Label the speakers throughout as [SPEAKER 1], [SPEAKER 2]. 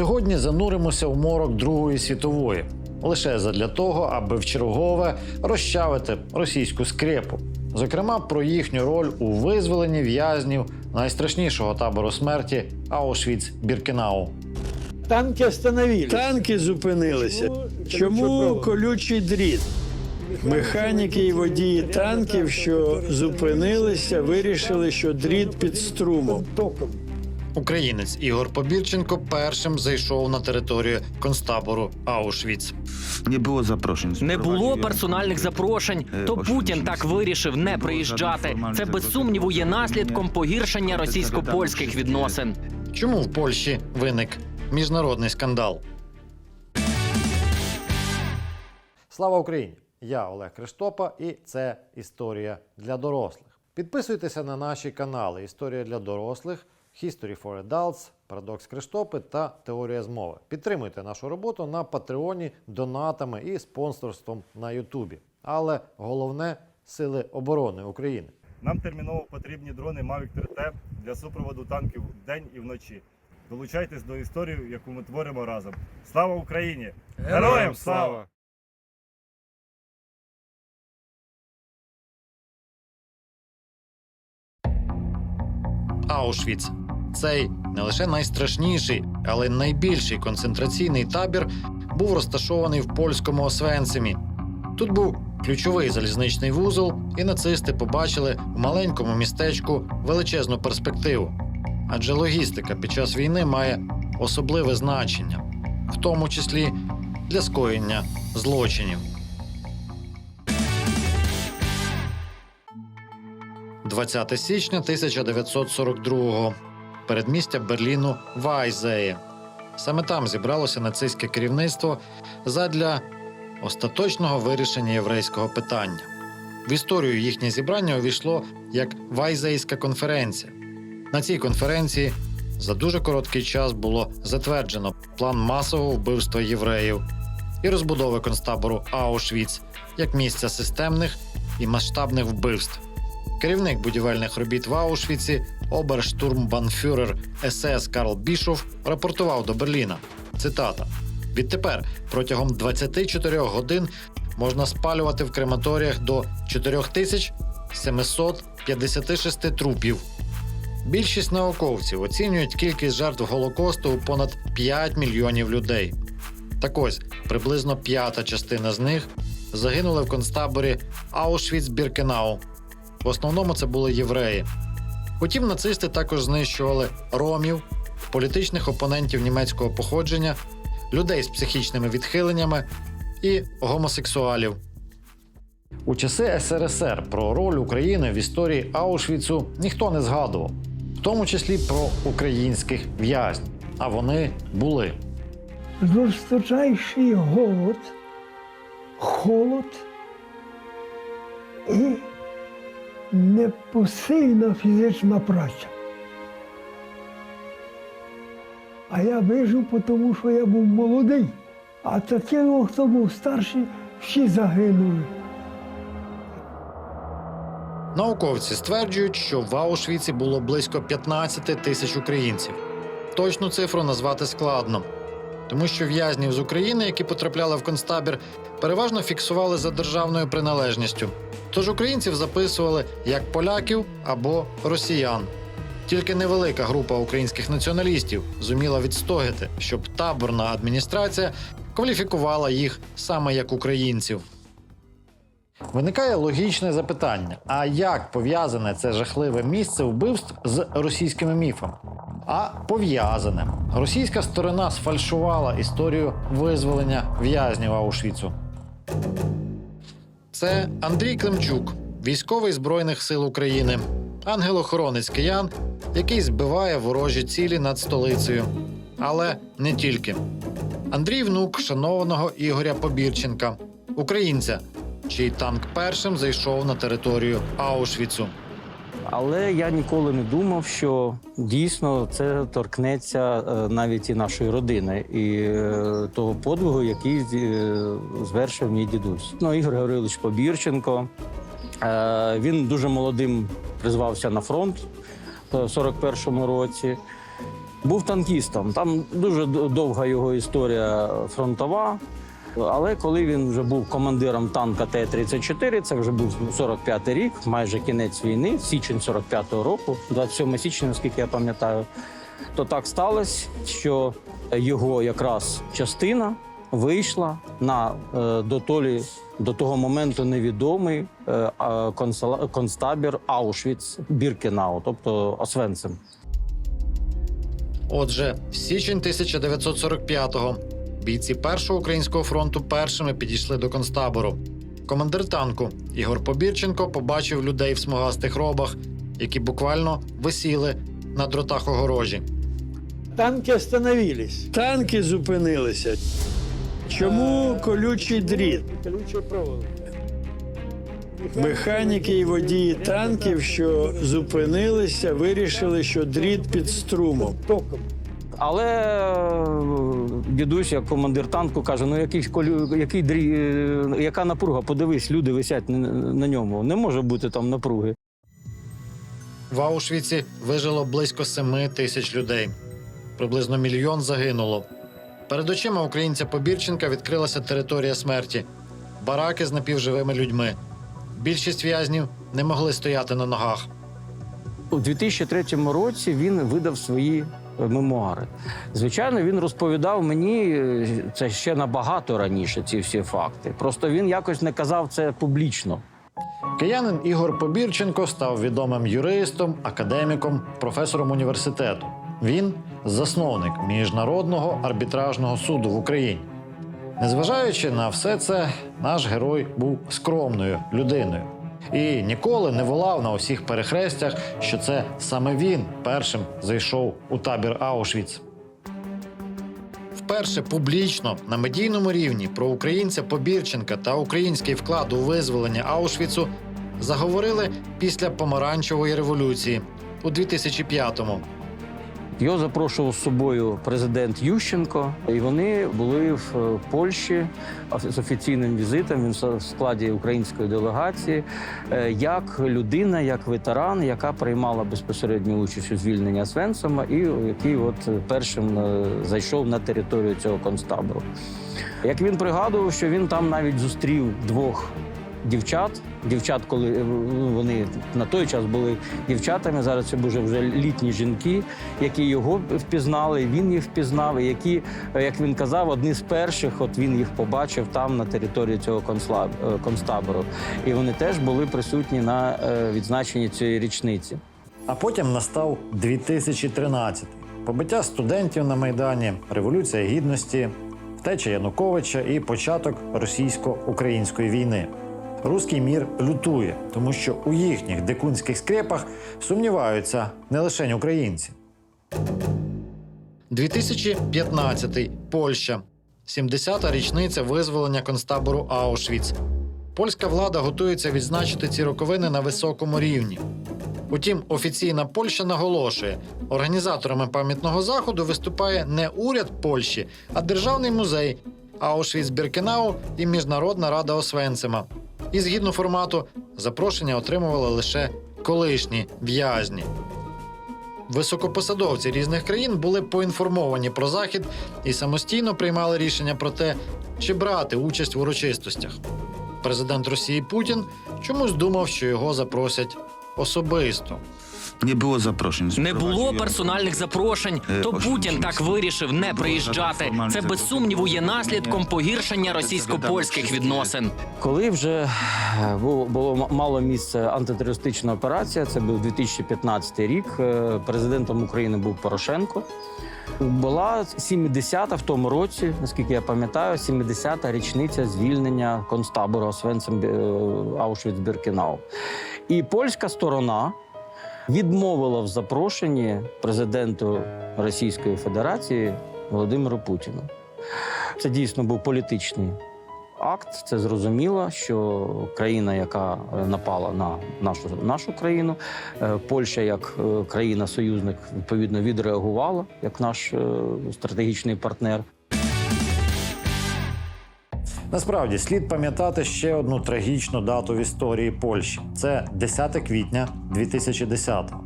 [SPEAKER 1] Сьогодні зануримося в морок Другої світової лише задля того, аби вчергове розчавити російську скрепу. Зокрема, про їхню роль у визволенні в'язнів найстрашнішого табору смерті Аушвіц-Біркенау.
[SPEAKER 2] Танки остановились.
[SPEAKER 3] Танки зупинилися.
[SPEAKER 2] Чому колючий
[SPEAKER 3] дріт? Механіки і водії танків, що зупинилися, вирішили, що дріт під струмом.
[SPEAKER 1] Українець Ігор Побірченко першим зайшов на територію концтабору Аушвіц.
[SPEAKER 4] Не було запрошень.
[SPEAKER 5] Не було персональних запрошень. То Путін так вирішив не приїжджати. Це без сумніву є наслідком погіршення російсько-польських відносин.
[SPEAKER 1] Чому в Польщі виник міжнародний скандал? Слава Україні! Я Олег Криштопа, і це історія для дорослих. Підписуйтеся на наші канали Історія для дорослих, History for Adults, Парадокс Криштопи та Теорія змови. Підтримуйте нашу роботу на Патреоні, донатами і спонсорством на Ютубі. Але головне сили оборони України.
[SPEAKER 6] Нам терміново потрібні дрони Mavic 3T для супроводу танків вдень і вночі. Долучайтесь до історії, яку ми творимо разом. Слава Україні! Героям слава!
[SPEAKER 1] Аушвіц. Цей не лише найстрашніший, але й найбільший концентраційний табір був розташований в польському Освенцимі. Тут був ключовий залізничний вузол, і нацисти побачили в маленькому містечку величезну перспективу. Адже логістика під час війни має особливе значення, в тому числі для скоєння злочинів. 20 січня 1942-го. Передмістя Берліну Вайзеє. Саме там зібралося нацистське керівництво задля остаточного вирішення єврейського питання. В історію їхнє зібрання увійшло як Вайзейська конференція. На цій конференції за дуже короткий час було затверджено план масового вбивства євреїв і розбудови концтабору Аушвіц як місця системних і масштабних вбивств. Керівник будівельних робіт в Аушвіці, оберштурмбанфюрер СС Карл Бішов, рапортував до Берліна. Цитата: Відтепер протягом 24 годин можна спалювати в крематоріях до 4756 трупів. Більшість науковців оцінюють кількість жертв Голокосту у понад 5 мільйонів людей. Так ось приблизно п'ята частина з них загинули в концтаборі Аушвіц-Біркенау. В основному це були євреї. Утім, нацисти також знищували ромів, політичних опонентів німецького походження, людей з психічними відхиленнями і гомосексуалів. У часи СРСР про роль України в історії Аушвіцу ніхто не згадував, в тому числі про українських в'язнів. А вони були.
[SPEAKER 2] Жорсточайший голод, холод непосильна фізична праця. А я вижив, тому що я був молодий. А такі, хто був старший, всі загинули.
[SPEAKER 1] Науковці стверджують, що в Аушвіці було близько 15 тисяч українців. Точну цифру назвати складно, тому що в'язнів з України, які потрапляли в концтабір, переважно фіксували за державною приналежністю. Тож українців записували як поляків або росіян. Тільки невелика група українських націоналістів зуміла відстояти, щоб таборна адміністрація кваліфікувала їх саме як українців. Виникає логічне запитання: а як пов'язане це жахливе місце вбивств з російськими міфами? А пов'язане. Російська сторона сфальшувала історію визволення в'язнів Аушвіцу. Це Андрій Климчук, військовий Збройних сил України, ангел-охоронець киян, який збиває ворожі цілі над столицею. Але не тільки. Андрій внук шанованого Ігоря Побірченка, українця, чий танк першим зайшов на територію Аушвіцу.
[SPEAKER 7] Але я ніколи не думав, що дійсно це торкнеться е, навіть і нашої родини, і е, того подвигу, який е, звершив мій дідусь. Ну, Ігор Гаврилович Побірченко. Він дуже молодим призвався на фронт в 41-му році. Був танкістом. Там дуже довга його історія фронтова. Але коли він вже був командиром танка Т-34, це вже був 45-й рік, майже кінець війни, січень 45-го року, 27 січня, наскільки я пам'ятаю, то так сталося, що його якраз частина вийшла на е, дотолі до того моменту невідомий е, концтабір Аушвіц Біркенау, тобто Освенцим.
[SPEAKER 1] Отже, січень 1945-го. Бійці першого українського фронту першими підійшли до концтабору. Командир танку Ігор Побірченко побачив людей в смугастих робах, які буквально висіли на дротах огорожі.
[SPEAKER 3] Танки остановились. Танки зупинилися. Чому колючий дріт? Механіки і водії танків, що зупинилися, вирішили, що дріт під струмом.
[SPEAKER 7] Але дідусь, як командир танку, каже: ну який, який е, яка напруга? Подивись, люди висять на, ньому. Не може бути там напруги.
[SPEAKER 1] В Аушвіці вижило близько 7 тисяч людей. Приблизно мільйон загинуло. Перед очима українця Побірченка відкрилася територія смерті, бараки з напівживими людьми. Більшість в'язнів не могли стояти на ногах.
[SPEAKER 7] У 2003 році він видав свої мемуари. Звичайно, він розповідав мені е, це ще набагато раніше, ці всі факти. Просто він якось не казав це публічно.
[SPEAKER 1] Киянин Ігор Побірченко став відомим юристом, академіком, професором університету. Він засновник міжнародного арбітражного суду в Україні. Незважаючи на все це, наш герой був скромною людиною і ніколи не волав на усіх перехрестях, що це саме він першим зайшов у табір Аушвіц. Вперше публічно на медійному рівні про українця Побірченка та український вклад у визволення Аушвіцу заговорили після помаранчевої революції у 2005-му.
[SPEAKER 7] Його запрошував з собою президент Ющенко, і вони були в е, Польщі з офіційним візитом. Він в складі української делегації, е, як людина, як ветеран, яка приймала безпосередню участь у звільненні Освенцима і який от першим е, зайшов на територію цього концтабору. Як він пригадував, що він там навіть зустрів двох дівчат. Дівчат, коли е, вони на той час були дівчатами, зараз це вже вже літні жінки, які його впізнали, він їх впізнав, і які, е, як він казав, одні з перших, от він їх побачив там на території цього е, концтабору. І вони теж були присутні на відзначенні цієї річниці.
[SPEAKER 1] А потім настав 2013. Побиття студентів на Майдані, Революція Гідності, втеча Януковича і початок російсько-української війни. Руський мір лютує, тому що у їхніх дикунських скрепах сумніваються не лише українці. 2015. Польща. 70-та річниця визволення концтабору Аушвіц. Польська влада готується відзначити ці роковини на високому рівні. Утім, офіційна Польща наголошує, організаторами пам'ятного заходу виступає не уряд Польщі, а державний музей Аушвіц-Біркенау і Міжнародна рада Освенцима. І згідно формату, запрошення отримували лише колишні в'язні. Високопосадовці різних країн були поінформовані про захід і самостійно приймали рішення про те, чи брати участь в урочистостях. Президент Росії Путін чомусь думав, що його запросять особисто.
[SPEAKER 4] Nie było zaproszeń.
[SPEAKER 5] Не було персональних запрошень.
[SPEAKER 4] Е,
[SPEAKER 5] То Путін так вирішив не приїжджати. Це без сумніву є наслідком погіршення російсько-польських відносин.
[SPEAKER 7] Коли вже е, було, було мало місце антитерористична операція, це був 2015 рік. е, Президентом України був Порошенко. Була 70-та в тому році, наскільки я пам'ятаю, 70-та річниця звільнення концтабору Освенцим Аушвіц-Біркенау. І польська сторона відмовила в запрошенні президенту Російської Федерації Володимиру Путіну. Це дійсно був політичний акт. Це зрозуміло, що країна, яка напала на нашу нашу країну, е, Польща як е, країна-союзник відповідно відреагувала як наш е, стратегічний партнер.
[SPEAKER 1] Насправді слід пам'ятати ще одну трагічну дату в історії Польщі. Це 10 квітня 2010-го.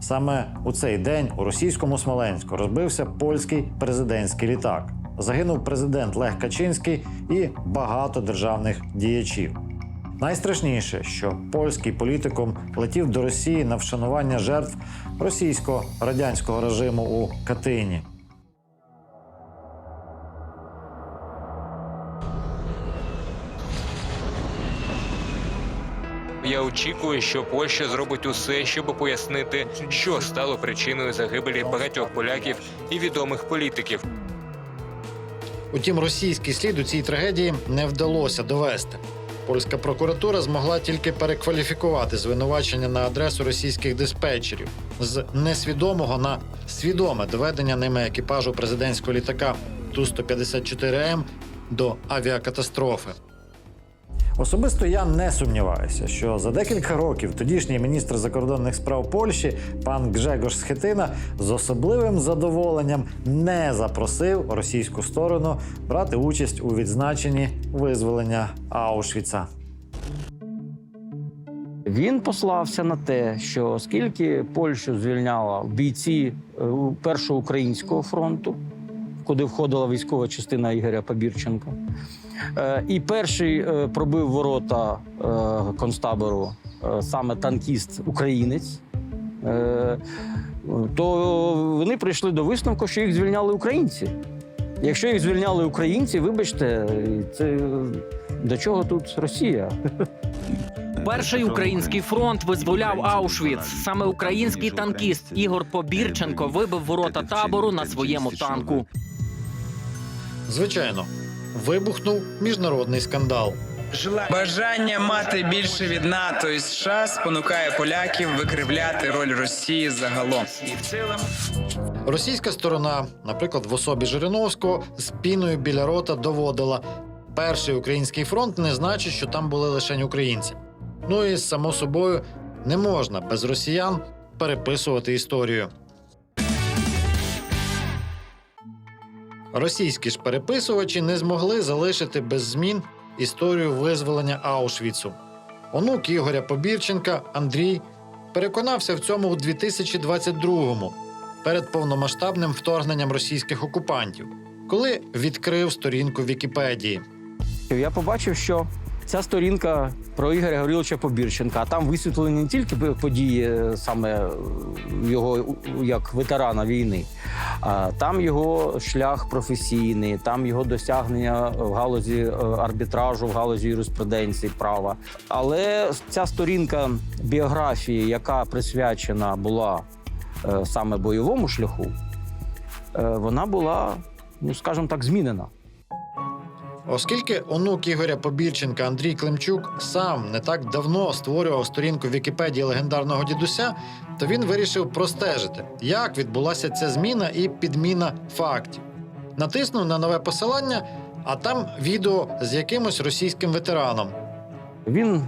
[SPEAKER 1] Саме у цей день у російському Смоленську розбився польський президентський літак. Загинув президент Лех Качинський і багато державних діячів. Найстрашніше, що польський політикум летів до Росії на вшанування жертв російсько-радянського режиму у Катині.
[SPEAKER 8] Я очікую, що Польща зробить усе, щоб пояснити, що стало причиною загибелі багатьох поляків і відомих політиків.
[SPEAKER 1] Утім, російський слід у цій трагедії не вдалося довести. Польська прокуратура змогла тільки перекваліфікувати звинувачення на адресу російських диспетчерів з несвідомого на свідоме доведення ними екіпажу президентського літака Ту-154М до авіакатастрофи. Особисто я не сумніваюся, що за декілька років тодішній міністр закордонних справ Польщі пан Гжегош Схетина з особливим задоволенням не запросив російську сторону брати участь у відзначенні визволення Аушвіца.
[SPEAKER 7] Він послався на те, що оскільки Польщу звільняла бійці е, першого українського фронту, куди входила військова частина Ігоря Побірченка, е, і перший е, пробив ворота е, концтабору е, саме танкіст українець. е, То вони прийшли до висновку, що їх звільняли українці. Якщо їх звільняли українці, вибачте, це до чого тут Росія?
[SPEAKER 5] Перший український фронт визволяв Аушвіц. Саме український танкіст Ігор Побірченко вибив ворота табору на своєму танку.
[SPEAKER 1] Звичайно, вибухнув міжнародний скандал.
[SPEAKER 9] Бажання мати більше від НАТО і США спонукає поляків викривляти роль Росії загалом.
[SPEAKER 1] Російська сторона, наприклад, в особі Жириновського, з піною біля рота доводила: перший український фронт не значить, що там були лише українці. Ну і само собою не можна без росіян переписувати історію. Російські ж переписувачі не змогли залишити без змін історію визволення Аушвіцу. Онук Ігоря Побірченка Андрій переконався в цьому у 2022-му перед повномасштабним вторгненням російських окупантів, коли відкрив сторінку Вікіпедії.
[SPEAKER 7] Я побачив, що ця сторінка про Ігоря Гавриловича Побірченка, а там висвітлені не тільки події е, саме е, його як ветерана війни, а там його шлях професійний, там його досягнення в галузі е, арбітражу, в галузі юриспруденції права. Але ця сторінка біографії, яка присвячена була саме бойовому шляху, вона була, ну скажімо так, змінена.
[SPEAKER 1] Оскільки онук Ігоря Побірченка Андрій Климчук сам не так давно створював сторінку Вікіпедії легендарного дідуся, то він вирішив простежити, як відбулася ця зміна і підміна фактів. Натиснув на нове посилання, а там відео з якимось російським ветераном.
[SPEAKER 7] Він,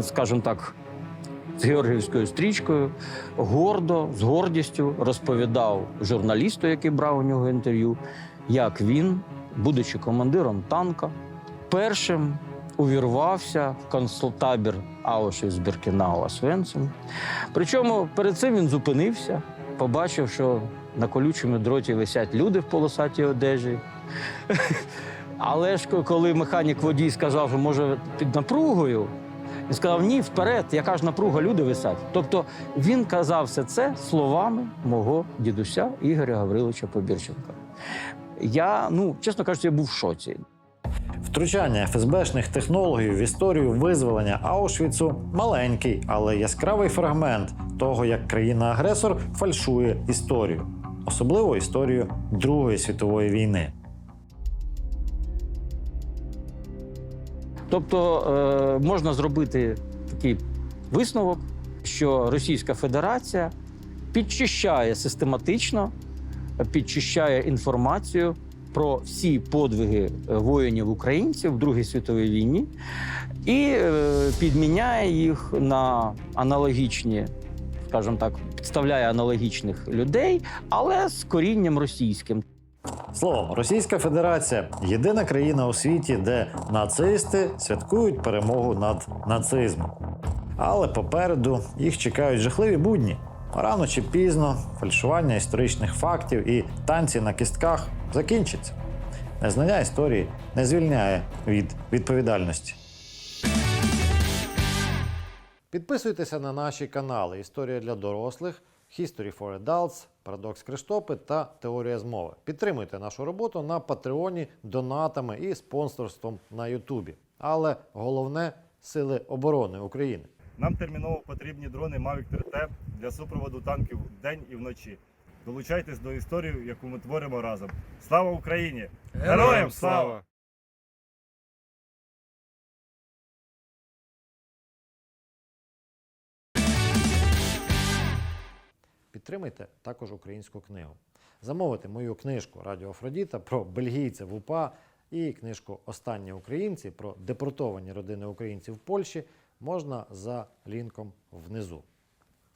[SPEAKER 7] скажімо так, з георгіївською стрічкою гордо, з гордістю розповідав журналісту, який брав у нього інтерв'ю, як він, будучи командиром танка, першим увірвався в концтабір Аушвіц Біркенау Освенцим. Причому перед цим він зупинився, побачив, що на колючому дроті висять люди в полосатій одежі. Але ж коли механік водій сказав, що може під напругою, він сказав: ні, вперед, яка ж напруга, люди висять. Тобто він казав все це словами мого дідуся Ігоря Гавриловича Побірченка. Я, ну, чесно кажучи, я був в шоці.
[SPEAKER 1] Втручання ФСБшних технологів в історію визволення Аушвіцу маленький, але яскравий фрагмент того, як країна-агресор фальшує історію, особливо історію Другої світової війни.
[SPEAKER 7] Тобто е, можна зробити такий висновок, що Російська Федерація підчищає систематично, підчищає інформацію про всі подвиги е, воїнів українців в Другій світовій війні і е, підміняє їх на аналогічні, скажімо так, підставляє аналогічних людей, але з корінням російським.
[SPEAKER 1] Словом, Російська Федерація єдина країна у світі, де нацисти святкують перемогу над нацизмом. Але попереду їх чекають жахливі будні. Рано чи пізно фальшування історичних фактів і танці на кістках закінчиться. Незнання історії не звільняє від відповідальності. Підписуйтеся на наші канали Історія для дорослих, History for Adults, Парадокс Криштопи та Теорія змови. Підтримуйте нашу роботу на Патреоні, донатами і спонсорством на Ютубі. Але головне сили оборони України.
[SPEAKER 6] Нам терміново потрібні дрони Mavic 3T для супроводу танків вдень і вночі. Долучайтесь до історії, яку ми творимо разом. Слава Україні! Героям слава!
[SPEAKER 1] Підтримайте також українську книгу. Замовити мою книжку Радіо Афродіта про бельгійців УПА і книжку Останні українці про депортовані родини українців в Польщі можна за лінком внизу.